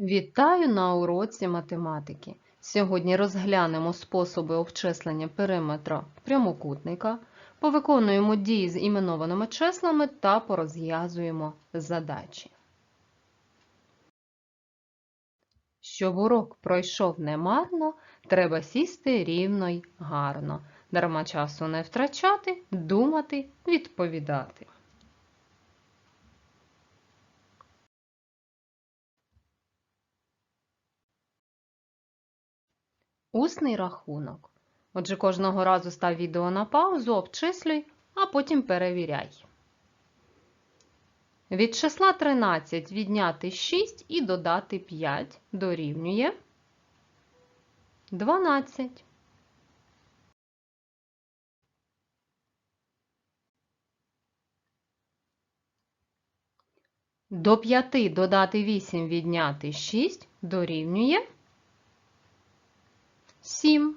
Вітаю на уроці математики. Сьогодні розглянемо способи обчислення периметра прямокутника, повиконуємо дії з іменованими числами та порозв'язуємо задачі. Щоб урок пройшов немарно, треба сісти рівно й гарно. Дарма часу не втрачати, думати, відповідати. Усний рахунок. Отже, кожного разу став відео на паузу, обчислюй, а потім перевіряй. Від числа 13 відняти 6 і додати 5 дорівнює 12. До 5 додати 8 відняти 6 дорівнює 7.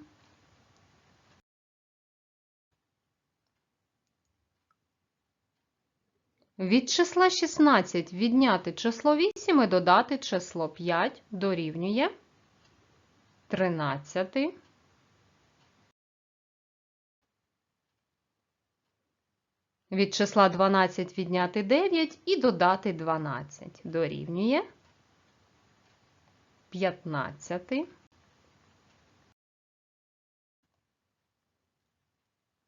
Від числа 16 відняти число 8 і додати число 5 дорівнює 13. Від числа 12 відняти 9 і додати 12 дорівнює 15.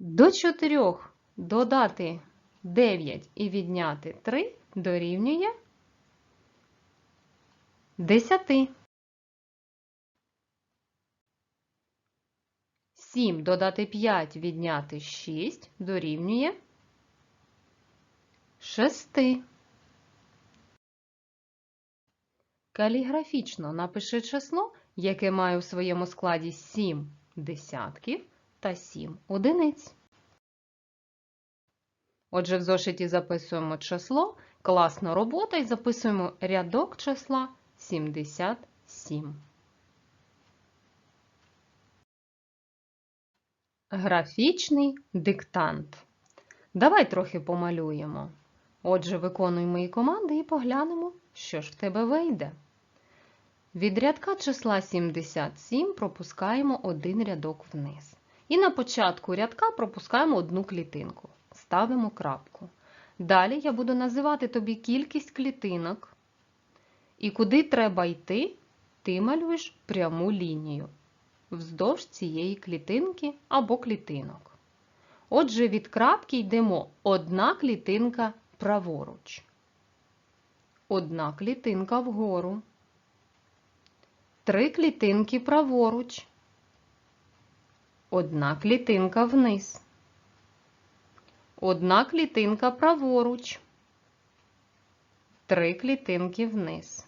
До 4 додати 9 і відняти 3 дорівнює 10. 7 додати 5 відняти 6 дорівнює 6. Каліграфічно напиши число, яке має у своєму складі 7 десятків та 7 одиниць. Отже, в зошиті записуємо число, класна робота і записуємо рядок числа 77. Графічний диктант. Давай трохи помалюємо. Отже, виконуй мої команди і поглянемо, що ж в тебе вийде. Від рядка числа 77 пропускаємо один рядок вниз. І на початку рядка пропускаємо одну клітинку. Ставимо крапку. Далі я буду називати тобі кількість клітинок. І куди треба йти, ти малюєш пряму лінію вздовж цієї клітинки або клітинок. Отже, від крапки йдемо одна клітинка праворуч. Одна клітинка вгору. Три клітинки праворуч. Одна клітинка вниз. Одна клітинка праворуч. Три клітинки вниз.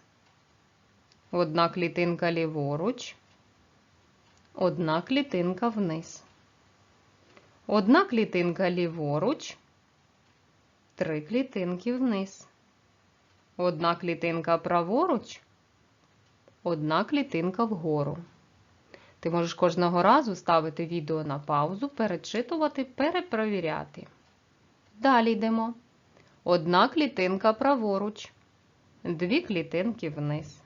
Одна клітинка ліворуч. Одна клітинка вниз. Одна клітинка ліворуч. Три клітинки вниз. Одна клітинка праворуч. Одна клітинка вгору. Ти можеш кожного разу ставити відео на паузу, перечитувати, перепровіряти. Далі йдемо. Одна клітинка праворуч, дві клітинки вниз.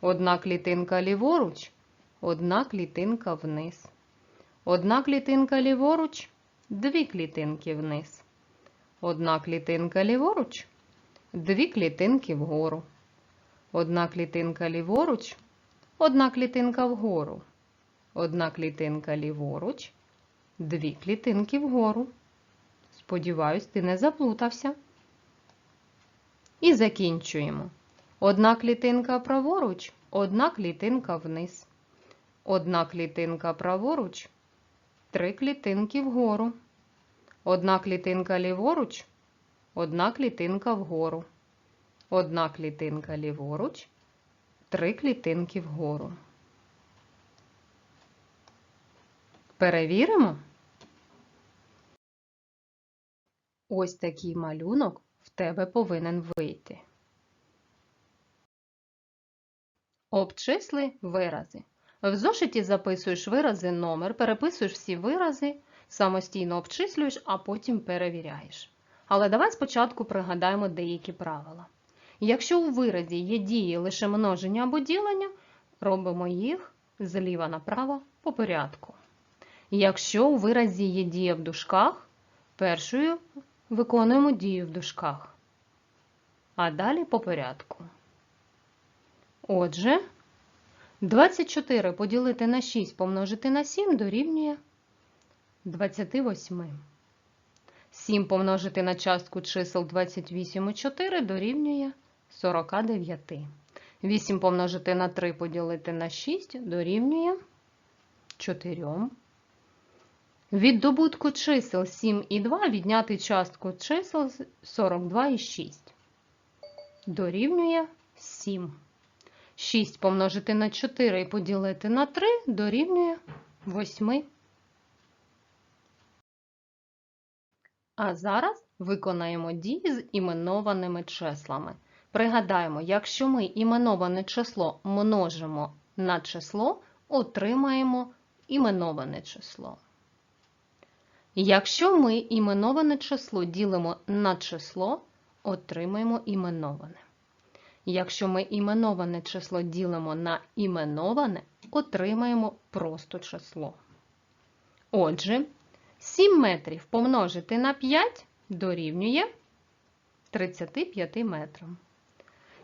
Одна клітинка ліворуч, одна клітинка вниз. Одна клітинка ліворуч, дві клітинки вниз. Одна клітинка ліворуч, дві клітинки вгору. Одна клітинка ліворуч, одна клітинка вгору. Одна клітинка ліворуч, дві клітинки вгору. Сподіваюсь, ти не заплутався. І закінчуємо. Одна клітинка праворуч, одна клітинка вниз. Одна клітинка праворуч, три клітинки вгору. Одна клітинка ліворуч, одна клітинка вгору. Одна клітинка ліворуч, три клітинки вгору. Перевіримо. Ось такий малюнок в тебе повинен вийти. Обчисли вирази. В зошиті записуєш вирази номер, переписуєш всі вирази, самостійно обчислюєш, а потім перевіряєш. Але давай спочатку пригадаємо деякі правила. Якщо у виразі є дії лише множення або ділення, робимо їх зліва направо по порядку. Якщо у виразі є дія в дужках, першою виконуємо дію в дужках, а далі по порядку. Отже, 24 поділити на 6 помножити на 7 дорівнює 28. 7 помножити на частку чисел 28 і 4 дорівнює 49. 8 помножити на 3 поділити на 6 дорівнює 4. Від добутку чисел 7 і 2 відняти частку чисел 42 і 6. Дорівнює 7. 6 помножити на 4 і поділити на 3 дорівнює 8. А зараз виконаємо дії з іменованими числами. Пригадаємо, якщо ми іменоване число множимо на число, отримаємо іменоване число. Якщо ми іменоване число ділимо на число, отримаємо іменоване. Якщо ми іменоване число ділимо на іменоване, отримаємо просто число. Отже, 7 метрів помножити на 5 дорівнює 35 метрам.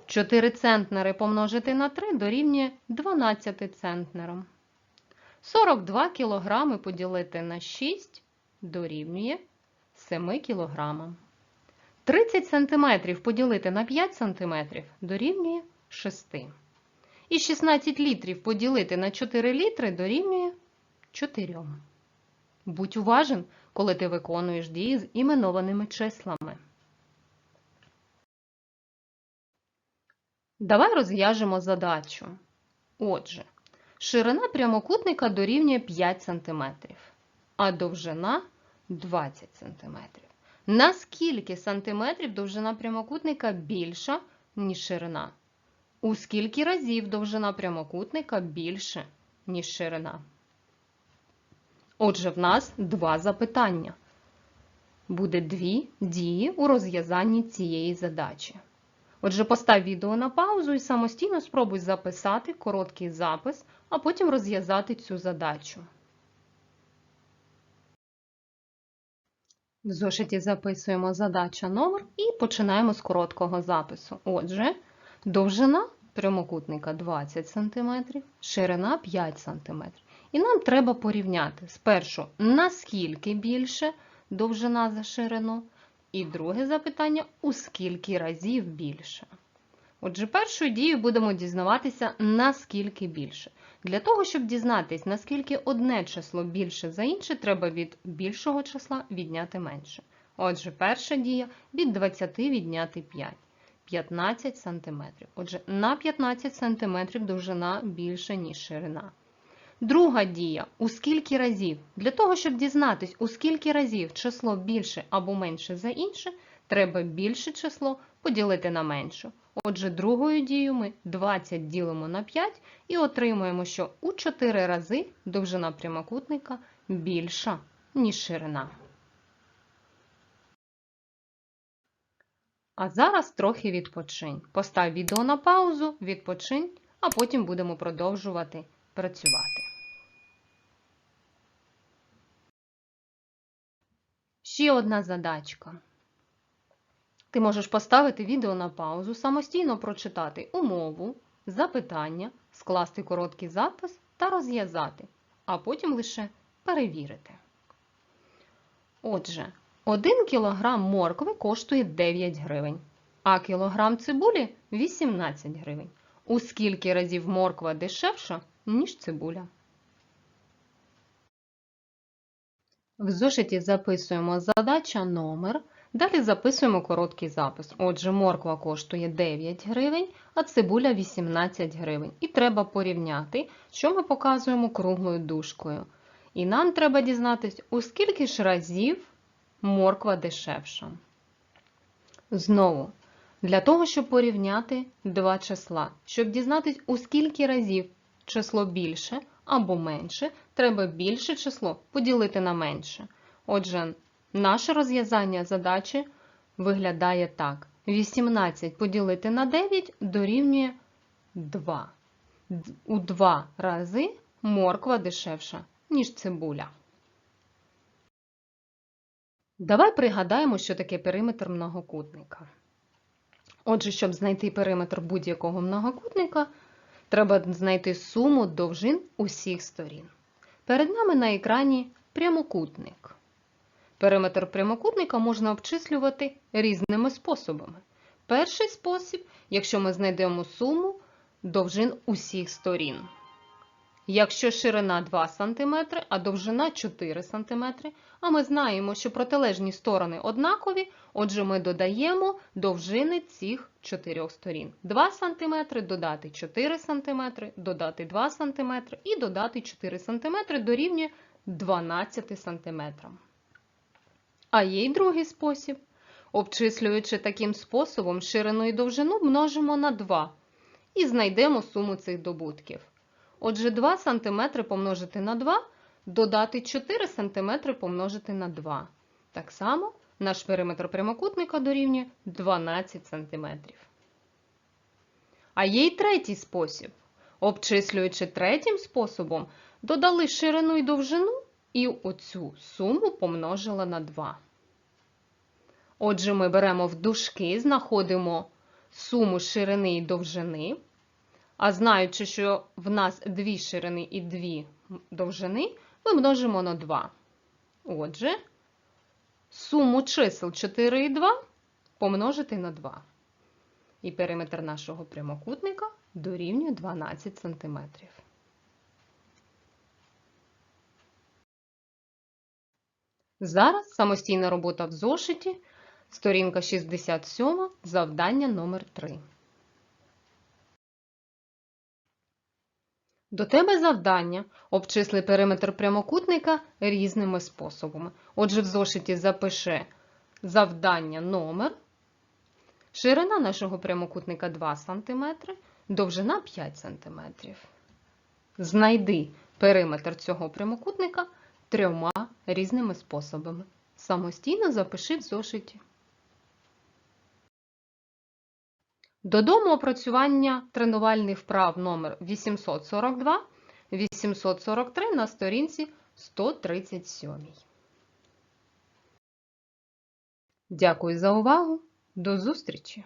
4 центнери помножити на 3 дорівнює 12 центнерам. 42 кілограми поділити на 6 дорівнює 7 кілограмам. 30 см поділити на 5 см дорівнює 6. І 16 літрів поділити на 4 літри дорівнює 4. Будь уважен, коли ти виконуєш дії з іменованими числами. Давай розв'яжемо задачу. Отже, ширина прямокутника дорівнює 5 см, а довжина 20 см. На скільки сантиметрів довжина прямокутника більша, ніж ширина? У скільки разів довжина прямокутника більше, ніж ширина? Отже, в нас два запитання. Буде дві дії у розв'язанні цієї задачі. Отже, постав відео на паузу і самостійно спробуй записати короткий запис, а потім розв'язати цю задачу. В зошиті записуємо задача номер і починаємо з короткого запису. Отже, довжина прямокутника 20 см, ширина 5 см. І нам треба порівняти спершу, наскільки більше довжина за ширину, і друге запитання, у скільки разів більше. Отже, першою дією будемо дізнаватися, наскільки більше. Для того, щоб дізнатись, наскільки одне число більше за інше, треба від більшого числа відняти менше. Отже, перша дія від 20 відняти 5. 15 см. Отже, на 15 см довжина більша, ніж ширина. Друга дія у скільки разів? Для того, щоб дізнатись, у скільки разів число більше або менше за інше, треба більше число поділити на менше. Отже, другою дією ми 20 ділимо на 5 і отримуємо, що у 4 рази довжина прямокутника більша, ніж ширина. А зараз трохи відпочинь. Постав відео на паузу, відпочинь, а потім будемо продовжувати працювати. Ще одна задачка. Ти можеш поставити відео на паузу, самостійно прочитати умову, запитання, скласти короткий запис та розв'язати, а потім лише перевірити. Отже, 1 кг моркви коштує 9 гривень, а кілограм цибулі 18 гривень. У скільки разів морква дешевша, ніж цибуля? В зошиті записуємо задача номер. Далі записуємо короткий запис. Отже, морква коштує 9 гривень, а цибуля 18 гривень. І треба порівняти, що ми показуємо круглою дужкою. І нам треба дізнатися, у скільки ж разів морква дешевша. Знову, для того, щоб порівняти два числа, щоб дізнатися, у скільки разів число більше або менше, треба більше число поділити на менше. Отже, наше розв'язання задачі виглядає так. 18 поділити на 9 дорівнює 2. У 2 рази морква дешевша, ніж цибуля. Давай пригадаємо, що таке периметр многокутника. Отже, щоб знайти периметр будь-якого многокутника, треба знайти суму довжин усіх сторін. Перед нами на екрані прямокутник. Периметр прямокутника можна обчислювати різними способами. Перший спосіб, якщо ми знайдемо суму довжин усіх сторін. Якщо ширина 2 см, а довжина 4 см, а ми знаємо, що протилежні сторони однакові, отже ми додаємо довжини цих чотирьох сторін. 2 см додати 4 см, додати 2 см і додати 4 см дорівнює 12 см. А є й другий спосіб. Обчислюючи таким способом, ширину і довжину множимо на 2 і знайдемо суму цих добутків. Отже, 2 см помножити на 2, додати 4 см помножити на 2. Так само наш периметр прямокутника дорівнює 12 см. А є й третій спосіб. Обчислюючи третім способом, додали ширину і довжину і оцю суму помножила на 2. Отже, ми беремо в дужки, знаходимо суму ширини і довжини. А знаючи, що в нас дві ширини і дві довжини, ми множимо на 2. Отже, суму чисел 4 і 2 помножити на 2. І периметр нашого прямокутника дорівнює 12 см. Зараз самостійна робота в зошиті, сторінка 67, завдання номер 3. До тебе завдання обчисли периметр прямокутника різними способами. Отже, в зошиті запиши завдання номер. Ширина нашого прямокутника 2 см, довжина 5 см. Знайди периметр цього прямокутника трьома різними способами. Самостійно запиши в зошиті. Додому опрацювання тренувальних вправ номер 842, 843 на сторінці 137. Дякую за увагу. До зустрічі!